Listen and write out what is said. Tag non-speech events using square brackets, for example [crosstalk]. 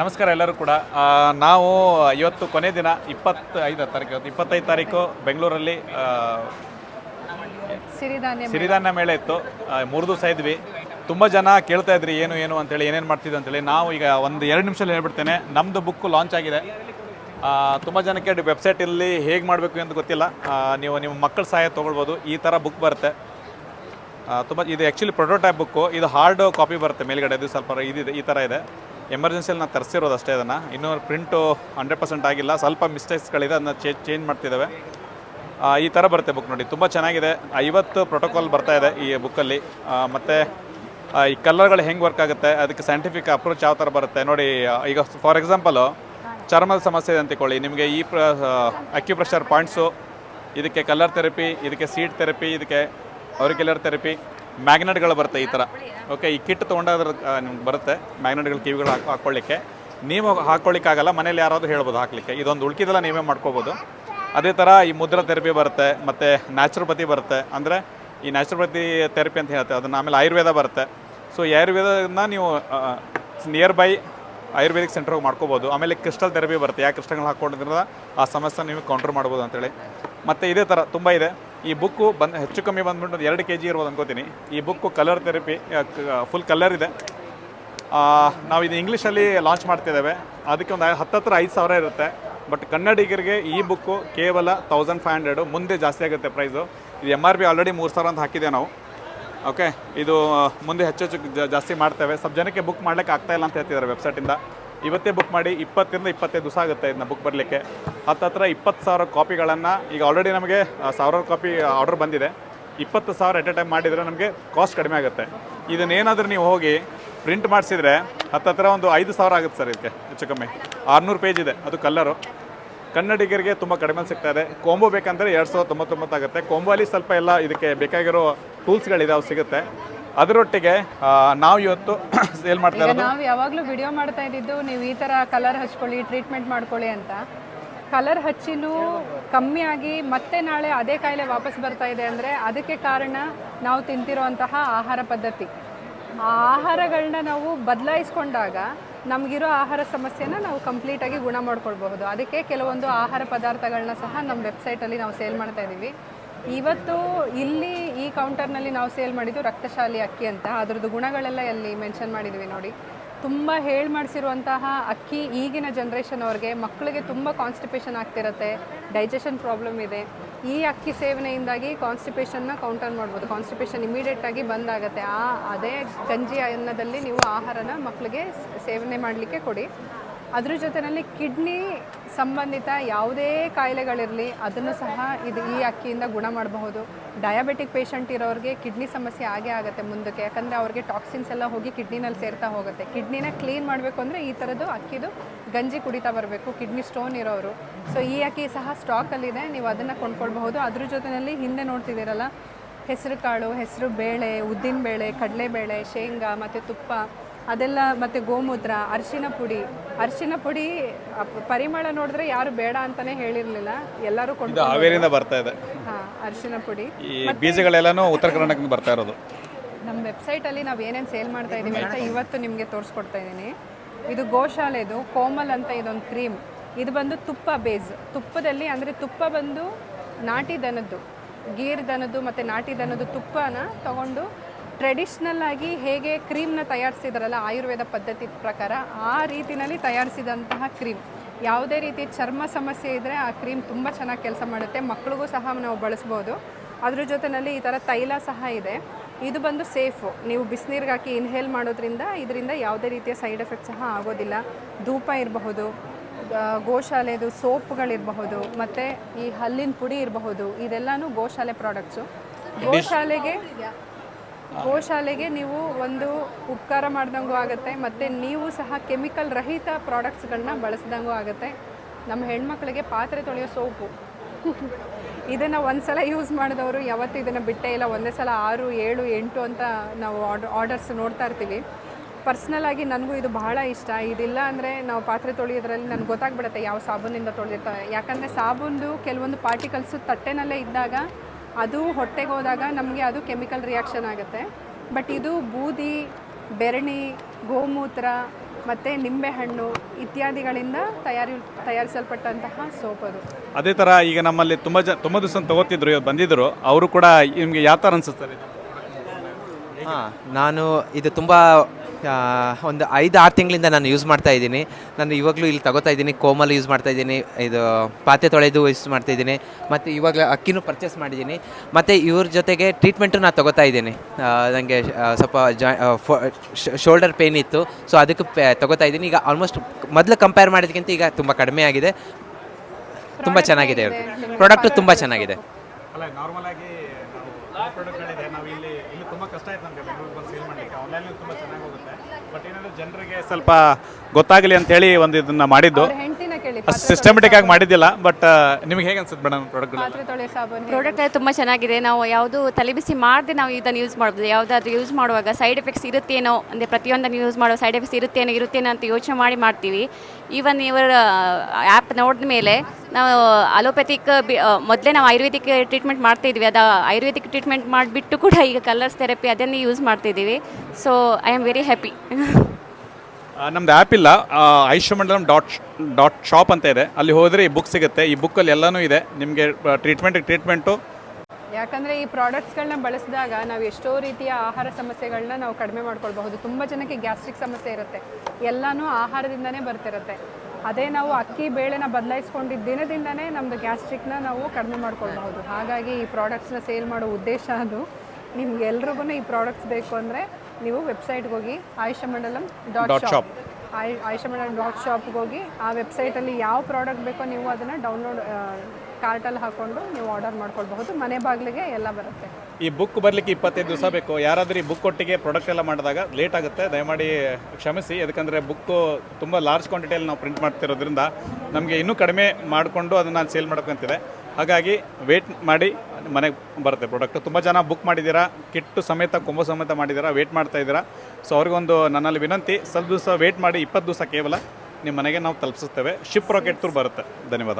ನಮಸ್ಕಾರ ಎಲ್ಲರೂ ಕೂಡ. ನಾವು ಇವತ್ತು ಕೊನೆ ದಿನ ಇಪ್ಪತ್ತು ಐದು ತಾರೀಕು ಇವತ್ತು ಇಪ್ಪತ್ತೈದು ತಾರೀಕು ಬೆಂಗಳೂರಲ್ಲಿ ಸಿರಿಧಾನ್ಯ ಸಿರಿಧಾನ್ಯ ಮೇಳ ಇತ್ತು. ಮೂರು ದಿವಸ ಇದ್ವಿ ತುಂಬ ಜನ ಕೇಳ್ತಾ ಇದ್ರಿ ಏನು ಏನು ಅಂತೇಳಿ ಏನೇನು ಮಾಡ್ತಿದ್ವಿ ಅಂತೇಳಿ. ನಾವು ಈಗ ಒಂದು ಎರಡು ನಿಮಿಷದಲ್ಲಿ ಹೇಳ್ಬಿಡ್ತೇನೆ. ನಮ್ಮದು ಬುಕ್ ಲಾಂಚ್ ಆಗಿದೆ. ತುಂಬ ಜನಕ್ಕೆ ವೆಬ್ಸೈಟಲ್ಲಿ ಹೇಗೆ ಮಾಡಬೇಕು ಅಂತ ಗೊತ್ತಿಲ್ಲ. ನೀವು ನಿಮ್ಮ ಮಕ್ಕಳ ಸಹಾಯ ತೊಗೊಳ್ಬೋದು. ಈ ಥರ ಬುಕ್ ಬರುತ್ತೆ. ತುಂಬ ಇದು ಆ್ಯಕ್ಚುಲಿ ಪ್ರೊಟೋಟೈಪ್ ಬುಕ್ಕು ಇದು ಹಾರ್ಡ್ ಕಾಪಿ ಬರುತ್ತೆ ಮೇಲ್ಗಡೆ ಅದು ಸ್ವಲ್ಪ ಇದಿದೆ ಈ ಥರ ಇದೆ. ಎಮರ್ಜೆನ್ಸಿಯಲ್ಲಿ ನಾವು ತರಿಸಿರೋದು ಅಷ್ಟೇ ಅದನ್ನು. ಇನ್ನೂ ಪ್ರಿಂಟು ಹಂಡ್ರೆಡ್ ಪರ್ಸೆಂಟ್ ಆಗಿಲ್ಲ. ಸ್ವಲ್ಪ ಮಿಸ್ಟೇಕ್ಸ್ಗಳಿದೆ, ಅದನ್ನ ಚೇಂಜ್ ಚೇಂಜ್ ಮಾಡ್ತಿದ್ದಾವೆ. ಈ ಥರ ಬರುತ್ತೆ ಬುಕ್ ನೋಡಿ. ತುಂಬ ಚೆನ್ನಾಗಿದೆ. ಐವತ್ತು ಪ್ರೋಟೋಕಾಲ್ ಬರ್ತಾ ಇದೆ ಈ ಬುಕ್ಕಲ್ಲಿ. ಮತ್ತು ಈ ಕಲರ್ಗಳು ಹೆಂಗೆ ವರ್ಕ್ ಆಗುತ್ತೆ, ಅದಕ್ಕೆ ಸೈಂಟಿಫಿಕ್ ಅಪ್ರೋಚ್ ಯಾವ ಥರ ಬರುತ್ತೆ ನೋಡಿ. ಈಗ ಫಾರ್ ಎಕ್ಸಾಂಪಲು, ಚರ್ಮದ ಸಮಸ್ಯೆ ಇದೆ ಅಂತಿಕೊಳ್ಳಿ. ನಿಮಗೆ ಈ ಪ್ರ ಅಕ್ಯುಪ್ರೆಷರ್ ಪಾಯಿಂಟ್ಸು ಇದಕ್ಕೆ ಕಲರ್ ಥೆರಪಿ ಇದಕ್ಕೆ ಸೀಟ್ ಥೆರಪಿ ಇದಕ್ಕೆ ಅವ್ರಿಗೆಲ್ಲರ್ ಥೆರಪಿ ಮ್ಯಾಗ್ನೆಟ್ಗಳು ಬರುತ್ತೆ ಈ ಥರ ಓಕೆ ಈ ಕಿಟ್ ತೊಗೊಂಡಾದ್ರೆ ನಿಮ್ಗೆ ಬರುತ್ತೆ. ಮ್ಯಾಗ್ನೆಟ್ಗಳು ಕಿವಿಗಳು ಹಾಕಿ ಹಾಕ್ಕೊಳ್ಳಿಕ್ಕೆ ನೀವು ಹಾಕ್ಕೊಳ್ಳಿಕ್ಕಾಗಲ್ಲ ಮನೇಲಿ ಯಾರಾದರೂ ಹೇಳ್ಬೋದು ಹಾಕಲಿಕ್ಕೆ. ಇದೊಂದು ಉಳ್ಕಿದೆಲ್ಲ ನೀವೇ ಮಾಡ್ಕೋಬೋದು. ಅದೇ ಥರ ಈ ಮುದ್ರ ಥೆರಪಿ ಬರುತ್ತೆ, ಮತ್ತು ನ್ಯಾಚುರೋಪತಿ ಬರುತ್ತೆ. ಅಂದರೆ ಈ ನ್ಯಾಚುರೋಪತಿ ಥೆರಪಿ ಅಂತ ಹೇಳ್ತೇವೆ, ಅದನ್ನು ಆಮೇಲೆ ಆಯುರ್ವೇದ ಬರುತ್ತೆ. ಸೊ ಈ ಆಯುರ್ವೇದನ ನೀವು ನಿಯರ್ ಬೈ ಆಯುರ್ವೇದಿಕ್ ಸೆಂಟರ್ ಹೋಗಿ ಮಾಡ್ಕೋಬೋದು. ಆಮೇಲೆ ಕ್ರಿಸ್ಟಲ್ ಥೆರಪಿ ಬರುತ್ತೆ. ಯಾವ ಕ್ರಿಸ್ಟಲ್ಗಳು ಹಾಕ್ಕೊಂಡಿದ್ರೆ ಆ ಸಮಸ್ಯೆ ನೀವು ಕೌಂಟ್ರ್ ಮಾಡ್ಬೋದು ಅಂತೇಳಿ. ಮತ್ತು ಇದೇ ಥರ ತುಂಬ ಇದೆ. ಈ ಬುಕ್ಕು ಬಂದು ಹೆಚ್ಚು ಕಮ್ಮಿ ಬಂದ್ಬಿಟ್ಟು ಒಂದು ಎರಡು ಕೆ ಜಿ ಇರ್ಬೋದು ಅನ್ಕೋತೀನಿ. ಈ book colour therapy full colour ಇದೆ. ನಾವು ಇದು ಇಂಗ್ಲೀಷಲ್ಲಿ ಲಾಂಚ್ ಮಾಡ್ತಿದ್ದೇವೆ. ಅದಕ್ಕೆ ಒಂದು ಹತ್ತತ್ರ ಐದು ಸಾವಿರ ಇರುತ್ತೆ. ಬಟ್ ಕನ್ನಡಿಗರಿಗೆ ಈ ಬುಕ್ಕು ಕೇವಲ ತೌಸಂಡ್ ಫೈವ್ ಹಂಡ್ರೆಡು ಮುಂದೆ ಜಾಸ್ತಿ ಆಗುತ್ತೆ ಪ್ರೈಸು ಇದು ಎಂ ಆರ್ ಬಿ ಆಲ್ರೆಡಿ ಮೂರು ಸಾವಿರ ಅಂತ ಹಾಕಿದೆ ನಾವು. ಓಕೆ ಇದು ಮುಂದೆ ಹೆಚ್ಚು ಹೆಚ್ಚು ಜಾಸ್ತಿ ಮಾಡ್ತೇವೆ. ಸ್ವಲ್ಪ ಜನಕ್ಕೆ ಬುಕ್ ಮಾಡ್ಲಿಕ್ಕೆ ಆಗ್ತಾಯಿಲ್ಲ ಅಂತ ಹೇಳ್ತಿದ್ದಾರೆ ವೆಬ್ಸೈಟಿಂದ ಇವತ್ತೇ ಬುಕ್ ಮಾಡಿ ಇಪ್ಪತ್ತರಿಂದ ಇಪ್ಪತ್ತೈದು ದಿವಸ ಆಗುತ್ತೆ ಇದನ್ನ ಬುಕ್ ಬರಲಿಕ್ಕೆ. ಹತ್ತತ್ರ ಇಪ್ಪತ್ತು ಸಾವಿರ ಕಾಪಿಗಳನ್ನು ಈಗ ಆಲ್ರೆಡಿ ನಮಗೆ ಸಾವಿರಾರು ಕಾಪಿ ಆರ್ಡರ್ ಬಂದಿದೆ. ಇಪ್ಪತ್ತು ಸಾವಿರ ಎಟ್ ಎ ಟೈಮ್ ಮಾಡಿದರೆ ನಮಗೆ ಕಾಸ್ಟ್ ಕಡಿಮೆ ಆಗುತ್ತೆ. ಇದನ್ನೇನಾದರೂ ನೀವು ಹೋಗಿ ಪ್ರಿಂಟ್ ಮಾಡಿಸಿದರೆ ಹತ್ತತ್ರ ಒಂದು ಐದು ಸಾವಿರ ಆಗುತ್ತೆ ಸರ್ ಇದಕ್ಕೆ, ಹೆಚ್ಚು ಕಮ್ಮಿ. ಆರುನೂರು ಪೇಜ್ ಇದೆ, ಅದು ಕಲ್ಲರು. ಕನ್ನಡಿಗರಿಗೆ ತುಂಬ ಕಡಿಮೆ ಸಿಗ್ತಾ ಇದೆ. ಕೋಂಬೋ ಬೇಕಂದರೆ ಎರಡು ಸಾವಿರದ ತೊಂಬತ್ತೊಂಬತ್ತಾಗುತ್ತೆ ಕೋಂಬೋಲಿ ಸ್ವಲ್ಪ ಎಲ್ಲ ಇದಕ್ಕೆ ಬೇಕಾಗಿರೋ ಟೂಲ್ಸ್ಗಳಿದೆ ಅವು ಸಿಗುತ್ತೆ. ಅದರೊಟ್ಟಿಗೆ ನಾವು ಇವತ್ತು [coughs] ಸೇಲ್ ಮಾಡ್ತಾ ಇರೋದು. ನಾವು ಯಾವಾಗಲೂ ವಿಡಿಯೋ ಮಾಡ್ತಾ ಇದ್ದಿದ್ದು ನೀವು ಈ ಥರ ಕಲರ್ ಹಚ್ಕೊಳ್ಳಿ ಟ್ರೀಟ್ಮೆಂಟ್ ಮಾಡ್ಕೊಳ್ಳಿ ಅಂತ. ಕಲರ್ ಹಚ್ಚಿನೂ ಕಮ್ಮಿ ಆಗಿ ಮತ್ತೆ ನಾಳೆ ಅದೇ ಕಾಯಿಲೆ ವಾಪಸ್ ಬರ್ತಾ ಇದೆ ಅಂದರೆ ಅದಕ್ಕೆ ಕಾರಣ ನಾವು ತಿಂತಿರುವಂತಹ ಆಹಾರ ಪದ್ಧತಿ. ಆ ಆಹಾರಗಳನ್ನ ನಾವು ಬದಲಾಯಿಸ್ಕೊಂಡಾಗ ನಮಗಿರೋ ಆಹಾರ ಸಮಸ್ಯೆನ ನಾವು ಕಂಪ್ಲೀಟಾಗಿ ಗುಣ ಮಾಡ್ಕೊಳ್ಬಹುದು. ಅದಕ್ಕೆ ಕೆಲವೊಂದು ಆಹಾರ ಪದಾರ್ಥಗಳನ್ನ ಸಹ ನಮ್ಮ ವೆಬ್ಸೈಟಲ್ಲಿ ನಾವು ಸೇಲ್ ಮಾಡ್ತಾ ಇದ್ದೀವಿ ಇವತ್ತು ಇಲ್ಲಿ ಈ ಕೌಂಟರ್ನಲ್ಲಿ ನಾವು ಸೇಲ್ ಮಾಡಿದ್ದು ರಕ್ತಶಾಲಿ ಅಕ್ಕಿ ಅಂತ. ಅದರದ್ದು ಗುಣಗಳೆಲ್ಲ ಎಲ್ಲಿ ಮೆನ್ಷನ್ ಮಾಡಿದ್ವಿ ನೋಡಿ. ತುಂಬ ಹೇಳಿ ಮಾಡಿಸಿರುವಂತಹ ಅಕ್ಕಿ ಈಗಿನ ಜನ್ರೇಷನ್ ಅವ್ರಿಗೆ ಮಕ್ಕಳಿಗೆ ತುಂಬ ಕಾನ್ಸ್ಟಿಪೇಷನ್ ಆಗ್ತಿರುತ್ತೆ ಡೈಜೆಷನ್ ಪ್ರಾಬ್ಲಮ್ ಇದೆ. ಈ ಅಕ್ಕಿ ಸೇವನೆಯಿಂದಾಗಿ ಕಾನ್ಸ್ಟಿಪೇಷನ್ನ ಕೌಂಟರ್ ಮಾಡ್ಬೋದು ಕಾನ್ಸ್ಟಿಪೇಷನ್ ಇಮಿಡಿಯೇಟ್ ಆಗಿ ಬಂದಾಗುತ್ತೆ. ಆ, ಅದೇ ಗಂಜಿ ಅನ್ನದಲ್ಲಿ ನೀವು ಆಹಾರನ ಮಕ್ಕಳಿಗೆ ಸೇವನೆ ಮಾಡಲಿಕ್ಕೆ ಕೊಡಿ. ಅದ್ರ ಜೊತೆಯಲ್ಲಿ ಕಿಡ್ನಿ ಸಂಬಂಧಿತ ಯಾವುದೇ ಕಾಯಿಲೆಗಳಿರಲಿ, ಅದನ್ನು ಸಹ ಇದು ಈ ಅಕ್ಕಿಯಿಂದ ಗುಣ ಮಾಡಬಹುದು. ಡಯಾಬೆಟಿಕ್ ಪೇಷಂಟ್ ಇರೋರಿಗೆ ಕಿಡ್ನಿ ಸಮಸ್ಯೆ ಆಗೇ ಆಗುತ್ತೆ ಮುಂದಕ್ಕೆ. ಯಾಕಂದರೆ ಅವ್ರಿಗೆ ಟಾಕ್ಸಿನ್ಸ್ ಎಲ್ಲ ಹೋಗಿ ಕಿಡ್ನಿನಲ್ಲಿ ಸೇರ್ತಾ ಹೋಗುತ್ತೆ. ಕಿಡ್ನಿನ ಕ್ಲೀನ್ ಮಾಡಬೇಕು ಅಂದರೆ ಈ ಥರದ್ದು ಅಕ್ಕಿದು ಗಂಜಿ ಕುಡಿತಾ ಬರಬೇಕು ಕಿಡ್ನಿ ಸ್ಟೋನ್ ಇರೋರು. ಸೊ ಈ ಅಕ್ಕಿ ಸಹ ಸ್ಟಾಕಲ್ಲಿದೆ ನೀವು ಅದನ್ನು ಕೊಂಡ್ಕೊಳ್ಬಹುದು. ಅದ್ರ ಜೊತೆಯಲ್ಲಿ ಹಿಂದೆ ನೋಡ್ತಿದ್ದೀರಲ್ಲ ಹೆಸರು ಕಾಳು ಹೆಸರು ಬೇಳೆ ಉದ್ದಿನ ಬೇಳೆ ಕಡಲೆಬೇಳೆ, ಶೇಂಗಾ, ಮತ್ತು ತುಪ್ಪ. ಅದೆಲ್ಲ ಮತ್ತು ಗೋಮೂತ್ರ ಅರಿಶಿನ ಪುಡಿ. ಅರಿಶಿನ ಪುಡಿ ಪರಿಮಳ ನೋಡಿದ್ರೆ ಯಾರು ಬೇಡ ಅಂತಾನೆ ಹೇಳಿರಲಿಲ್ಲ. ಎಲ್ಲರೂ ಕೊಂಡು ಹಾವೇರಿಯಿಂದ ಬರ್ತಾ ಇದೆ. ಹಾಂ ಅರಿಶಿನ ಪುಡಿ. ಈ ಬೀಜಗಳೆಲ್ಲನೂ ಉತ್ತರ ಕರ್ನಾಟಕದಿಂದ ಬರ್ತಾ ಇರೋದು. ನಮ್ಮ ವೆಬ್ಸೈಟಲ್ಲಿ ನಾವು ಏನೇನು ಸೇಲ್ ಮಾಡ್ತಾ ಇದ್ದೀವಿ ಅಂತ ಇವತ್ತು ನಿಮಗೆ ತೋರಿಸ್ಕೊಡ್ತಾ ಇದ್ದೀನಿ ಇದು ಗೋಶಾಲೆದು ಕೋಮಲ್ ಅಂತ ಇದೊಂದು ಕ್ರೀಮ್. ಇದು ಬಂದು ತುಪ್ಪ ಬೇಸ್. ತುಪ್ಪದಲ್ಲಿ ಅಂದರೆ ತುಪ್ಪ ಬಂದು ನಾಟಿ ದನದ್ದು. ಗೀರ್ ದನದ್ದು ಮತ್ತು ನಾಟಿ ದನದ್ದು ತುಪ್ಪನ ತಗೊಂಡು ಟ್ರೆಡಿಷ್ನಲ್ ಆಗಿ ಹೇಗೆ ಕ್ರೀಮ್ನ ತಯಾರಿಸಿದಾರಲ್ಲ ಆಯುರ್ವೇದ ಪದ್ಧತಿ ಪ್ರಕಾರ ಆ ರೀತಿನಲ್ಲಿ ತಯಾರಿಸಿದಂತಹ ಕ್ರೀಮ್ ಯಾವುದೇ ರೀತಿ ಚರ್ಮ ಸಮಸ್ಯೆ ಇದ್ದರೆ ಆ ಕ್ರೀಮ್ ತುಂಬ ಚೆನ್ನಾಗಿ ಕೆಲಸ ಮಾಡುತ್ತೆ. ಮಕ್ಕಳಿಗೂ ಸಹ ನಾವು ಬಳಸ್ಬೋದು. ಅದ್ರ ಜೊತೆಯಲ್ಲಿ ಈ ಥರ ತೈಲ ಸಹ ಇದೆ. ಇದು ಬಂದು ಸೇಫು ನೀವು ಬಿಸಿನೀರಿಗೆ ಹಾಕಿ ಇನ್ಹೇಲ್ ಮಾಡೋದ್ರಿಂದ ಇದರಿಂದ ಯಾವುದೇ ರೀತಿಯ ಸೈಡ್ ಎಫೆಕ್ಟ್ ಸಹ ಆಗೋದಿಲ್ಲ. ಧೂಪ ಇರಬಹುದು ಗೋಶಾಲೆದು ಸೋಪ್ಗಳಿರಬಹುದು ಮತ್ತು ಈ ಹಲ್ಲಿನ ಪುಡಿ ಇರಬಹುದು ಇದೆಲ್ಲನೂ ಗೋಶಾಲೆ ಪ್ರಾಡಕ್ಟ್ಸು ಗೋಶಾಲೆಗೆ ಗೋಶಾಲೆಗೆ ನೀವು ಒಂದು ಉಪಕಾರ ಮಾಡ್ದಂಗೂ ಆಗುತ್ತೆ, ಮತ್ತು ನೀವು ಸಹ ಕೆಮಿಕಲ್ ರಹಿತ ಪ್ರಾಡಕ್ಟ್ಸ್ಗಳನ್ನ ಬಳಸ್ದಂಗೂ ಆಗುತ್ತೆ. ನಮ್ಮ ಹೆಣ್ಮಕ್ಳಿಗೆ ಪಾತ್ರೆ ತೊಳೆಯೋ ಸೋಪು. ಇದನ್ನು ಒಂದು ಸಲ ಯೂಸ್ ಮಾಡಿದವರು ಯಾವತ್ತೂ ಇದನ್ನು ಬಿಟ್ಟೇ ಇಲ್ಲ. ಒಂದೇ ಸಲ ಆರು, ಏಳು, ಎಂಟು ಅಂತ ನಾವು ಆರ್ಡರ್ ಆರ್ಡರ್ಸ್ ನೋಡ್ತಾ ಇರ್ತೀವಿ. ಪರ್ಸ್ನಲಾಗಿ ನನಗೂ ಇದು ಬಹಳ ಇಷ್ಟ. ಇದಿಲ್ಲ ಅಂದರೆ ನಾವು ಪಾತ್ರೆ ತೊಳೆಯೋದ್ರಲ್ಲಿ ನನಗೆ ಗೊತ್ತಾಗ್ಬಿಡುತ್ತೆ ಯಾವ ಸಾಬೂನಿಂದ ತೊಳೆದಿರ್ತಾರೆ. ಯಾಕಂದರೆ ಸಾಬೂನ್ದು ಕೆಲವೊಂದು ಪಾರ್ಟಿಕಲ್ಸು ತಟ್ಟೆನಲ್ಲೇ ಇದ್ದಾಗ ಅದು ಹೊಟ್ಟೆಗೆ ಹೋದಾಗ ನಮಗೆ ಅದು ಕೆಮಿಕಲ್ ರಿಯಾಕ್ಷನ್ ಆಗುತ್ತೆ. ಬಟ್ ಇದು ಬೂದಿ ಬೆರಣಿ ಗೋಮೂತ್ರ ಮತ್ತು ನಿಂಬೆಹಣ್ಣು ಇತ್ಯಾದಿಗಳಿಂದ ತಯಾರಿ ತಯಾರಿಸಲ್ಪಟ್ಟಂತಹ ಸೋಪ್ ಅದು. ಅದೇ ಥರ ಈಗ ನಮ್ಮಲ್ಲಿ ತುಂಬ ಜ ತುಂಬ ದಿವಸ ತಗೋತಿದ್ರು ಇವತ್ತು ಬಂದಿದ್ದರು ಅವರು ಕೂಡ ನಿಮಗೆ ಯಾವ ಥರ ಅನಿಸುತ್ತಾರೆ ಹಾಂ ನಾನು ಇದು ತುಂಬ ಒಂದು ಐದು ಆರು ತಿಂಗಳಿಂದ ನಾನು ಯೂಸ್ ಮಾಡ್ತಾ ಇದ್ದೀನಿ. ನಾನು ಇವಾಗಲೂ ಇಲ್ಲಿ ತಗೋತಾ ಇದ್ದೀನಿ ಕೋಮಲ್ ಯೂಸ್ ಮಾಡ್ತಾ ಇದ್ದೀನಿ ಇದು ಪಾತ್ರೆ ತೊಳೆದು ಯೂಸ್ ಮಾಡ್ತಾ ಇದ್ದೀನಿ ಮತ್ತು ಇವಾಗಲೇ ಅಕ್ಕಿನೂ ಪರ್ಚೇಸ್ ಮಾಡಿದ್ದೀನಿ. ಮತ್ತು ಇವ್ರ ಜೊತೆಗೆ ಟ್ರೀಟ್ಮೆಂಟು ನಾನು ತಗೋತಾ ಇದ್ದೀನಿ. ನನಗೆ ಸ್ವಲ್ಪ ಜಾಯ್ ಶೋಲ್ಡರ್ ಪೇನ್ ಇತ್ತು ಸೊ ಅದಕ್ಕೆ ಪೇ ತಗೋತಾ ಇದ್ದೀನಿ. ಈಗ ಆಲ್ಮೋಸ್ಟ್ ಮೊದಲು ಕಂಪೇರ್ ಮಾಡೋದಕ್ಕಿಂತ ಈಗ ತುಂಬ ಕಡಿಮೆ ಆಗಿದೆ. ತುಂಬ ಚೆನ್ನಾಗಿದೆ ಪ್ರಾಡಕ್ಟು ತುಂಬ ಚೆನ್ನಾಗಿದೆ. ಅಲ್ಲ ನಾರ್ಮಲ್ ಆಗಿ ನಾವು ಪ್ರಾಡಕ್ಟ್ಗಳಿದೆ ನಾವು ಇಲ್ಲಿ ಇಲ್ಲಿ ತುಂಬ ಕಷ್ಟ ಆಯ್ತು ನಮಗೆ ಬೆಂಗಳೂರಿಗೆ ಬಂದು ಸೇಲ್ ಮಾಡಲಿಕ್ಕೆ. ಆನ್ಲೈನಲ್ಲಿ ತುಂಬ ಚೆನ್ನಾಗಿ ಬಟ್ ಏನಂದ್ರೆ ಜನರಿಗೆ ಸ್ವಲ್ಪ ಗೊತ್ತಾಗಲಿ ಅಂತ ಹೇಳಿ ಒಂದು ಇದನ್ನ ಮಾಡಿದ್ದು ಕೇಳಿ ಸಿಸ್ಟಮೆಟಿಕ್ ಆಗಿ ಮಾಡಿದ್ದಿಲ್ಲ ಬಟ್ ನಿಮ್ಗೆ ಹೇಗೆ ಅನ್ಸುತ್ತೆ ಮೇಡಮ್ ಪ್ರಾಡಕ್ಟ್ ಪಾತ್ರೆ ತೊಳೆ ಸಾಬೂನು ಪ್ರಾಡಕ್ಟ್ ತುಂಬ ಚೆನ್ನಾಗಿದೆ. ನಾವು ಯಾವುದು ತಲೆ ಬಿಸಿ ಮಾಡದೆ ನಾವು ಇದನ್ನು ಯೂಸ್ ಮಾಡಬಹುದು ಯಾವ್ದಾದ್ರು ಯೂಸ್ ಮಾಡುವಾಗ ಸೈಡ್ ಎಫೆಕ್ಟ್ಸ್ ಇರುತ್ತೇನೋ ಅಂದರೆ ಪ್ರತಿಯೊಂದನ್ನು ಯೂಸ್ ಮಾಡೋ ಸೈಡ್ ಎಫೆಕ್ಟ್ಸ್ ಇರುತ್ತೇನೋ ಇರುತ್ತೇನೋ ಅಂತ ಯೋಚನೆ ಮಾಡಿ ಮಾಡ್ತೀವಿ. ಈವನ್ ಇವರ ಆ್ಯಪ್ ನೋಡಿದ ಮೇಲೆ ನಾವು ಅಲೋಪತಿಕ್ ಮೊದಲೇ ನಾವು ಆಯುರ್ವೇದಿಕ್ ಟ್ರೀಟ್ಮೆಂಟ್ ಮಾಡ್ತಾ ಇದ್ವಿ. ಅದು ಆಯುರ್ವೇದಿಕ್ ಟ್ರೀಟ್ಮೆಂಟ್ ಮಾಡಿಬಿಟ್ಟು ಕೂಡ ಈಗ ಕಲರ್ಸ್ ಥೆರಪಿ ಅದನ್ನೇ ಯೂಸ್ ಮಾಡ್ತಿದ್ದೀವಿ so I am very happy ನಮ್ದು ಆ್ಯಪ್ ಇಲ್ಲ. ಐಶ್ವಮಂಡಲಂ ಡಾಟ್ ಡಾಟ್ ಶಾಪ್ ಅಂತ ಇದೆ. ಅಲ್ಲಿ ಹೋದರೆ ಈ ಬುಕ್ ಸಿಗುತ್ತೆ. ಈ ಬುಕ್ಕಲ್ಲಿ ಎಲ್ಲನೂ ಇದೆ. ನಿಮಗೆ ಟ್ರೀಟ್ಮೆಂಟ್ ಟ್ರೀಟ್ಮೆಂಟು ಯಾಕಂದರೆ ಈ ಪ್ರಾಡಕ್ಟ್ಸ್ಗಳನ್ನ ಬಳಸಿದಾಗ ನಾವು ಎಷ್ಟೋ ರೀತಿಯ ಆಹಾರ ಸಮಸ್ಯೆಗಳನ್ನ ನಾವು ಕಡಿಮೆ ಮಾಡ್ಕೊಳ್ಬಹುದು. ತುಂಬ ಜನಕ್ಕೆ ಗ್ಯಾಸ್ಟ್ರಿಕ್ ಸಮಸ್ಯೆ ಇರುತ್ತೆ. ಎಲ್ಲನೂ ಆಹಾರದಿಂದನೇ ಬರ್ತಿರುತ್ತೆ. ಅದೇ ನಾವು ಅಕ್ಕಿ ಬೇಳೆನ ಬದಲಾಯಿಸ್ಕೊಂಡಿದ್ದ ದಿನದಿಂದನೇ ನಮ್ಮದು ಗ್ಯಾಸ್ಟ್ರಿಕ್ನ ನಾವು ಕಡಿಮೆ ಮಾಡ್ಕೊಳ್ಬಹುದು. ಹಾಗಾಗಿ ಈ ಪ್ರಾಡಕ್ಟ್ಸ್ನ ಸೇಲ್ ಮಾಡೋ ಉದ್ದೇಶ ಅದು. ನಿಮ್ಗೆ ಎಲ್ರಿಗೂ ಈ ಪ್ರಾಡಕ್ಟ್ಸ್ ಬೇಕು ಅಂದರೆ ನೀವು ವೆಬ್ಸೈಟ್ಗೆ ಹೋಗಿ ಆಯುಷಮಂಡಲಂ ಡಾಟ್ Dot ಶಾಪ್ ಆಯ್ ಆಯುಷಮಂಡಲಂ ಡಾಟ್ ಶಾಪ್ಗೆ ಹೋಗಿ ಆ ವೆಬ್ಸೈಟಲ್ಲಿ ಯಾವ ಪ್ರಾಡಕ್ಟ್ ಬೇಕೋ ನೀವು ಅದನ್ನು ಡೌನ್ಲೋಡ್ ಕಾರ್ಟಲ್ಲಿ ಹಾಕ್ಕೊಂಡು ನೀವು ಆರ್ಡರ್ ಮಾಡ್ಕೊಳ್ಬಹುದು. ಮನೆ ಬಾಗಿಲಿಗೆ ಎಲ್ಲ ಬರುತ್ತೆ. ಈ ಬುಕ್ ಬರಲಿಕ್ಕೆ ಇಪ್ಪತ್ತೈದು ದಿವಸ ಬೇಕು. ಯಾರಾದರೂ ಈ ಬುಕ್ ಒಟ್ಟಿಗೆ ಪ್ರಾಡಕ್ಟ್ ಎಲ್ಲ ಮಾಡಿದಾಗ ಲೇಟ್ ಆಗುತ್ತೆ. ದಯಮಾಡಿ ಕ್ಷಮಿಸಿ. ಯಾಕಂದರೆ ಬುಕ್ಕು ತುಂಬ ಲಾರ್ಜ್ ಕ್ವಾಂಟಿಟಿಯಲ್ಲಿ ನಾವು ಪ್ರಿಂಟ್ ಮಾಡ್ತಿರೋದ್ರಿಂದ ನಮಗೆ ಇನ್ನೂ ಕಡಿಮೆ ಮಾಡಿಕೊಂಡು ಅದನ್ನು ಸೇಲ್ ಮಾಡ್ಕೊತಿದೆ. ಹಾಗಾಗಿ ವೇಟ್ ಮಾಡಿ. ಮನೆಗೆ ಬರುತ್ತೆ ಪ್ರಾಡಕ್ಟ್ ತುಂಬ ಜನ ಬುಕ್ ಮಾಡಿದ್ದೀರಾ, ಕಿಟ್ಟು ಸಮೇತ, ಕೊಂಬು ಸಮೇತ ಮಾಡಿದ್ದೀರಾ ವೇಟ್ ಮಾಡ್ತಾ ಇದ್ದೀರಾ. ಸೊ ಅವ್ರಿಗೊಂದು ನನ್ನಲ್ಲಿ ವಿನಂತಿ, ಸ್ವಲ್ಪ ದಿವಸ ವೇಟ್ ಮಾಡಿ, ಇಪ್ಪತ್ತು ದಿವಸ ಕೇವಲ ನಿಮ್ಮ ಮನೆಗೆ ನಾವು ತಲುಪಿಸುತ್ತೇವೆ. ಶಿಪ್ ರಾಕೆಟ್ ಥ್ರೂ ಬರುತ್ತೆ. ಧನ್ಯವಾದ.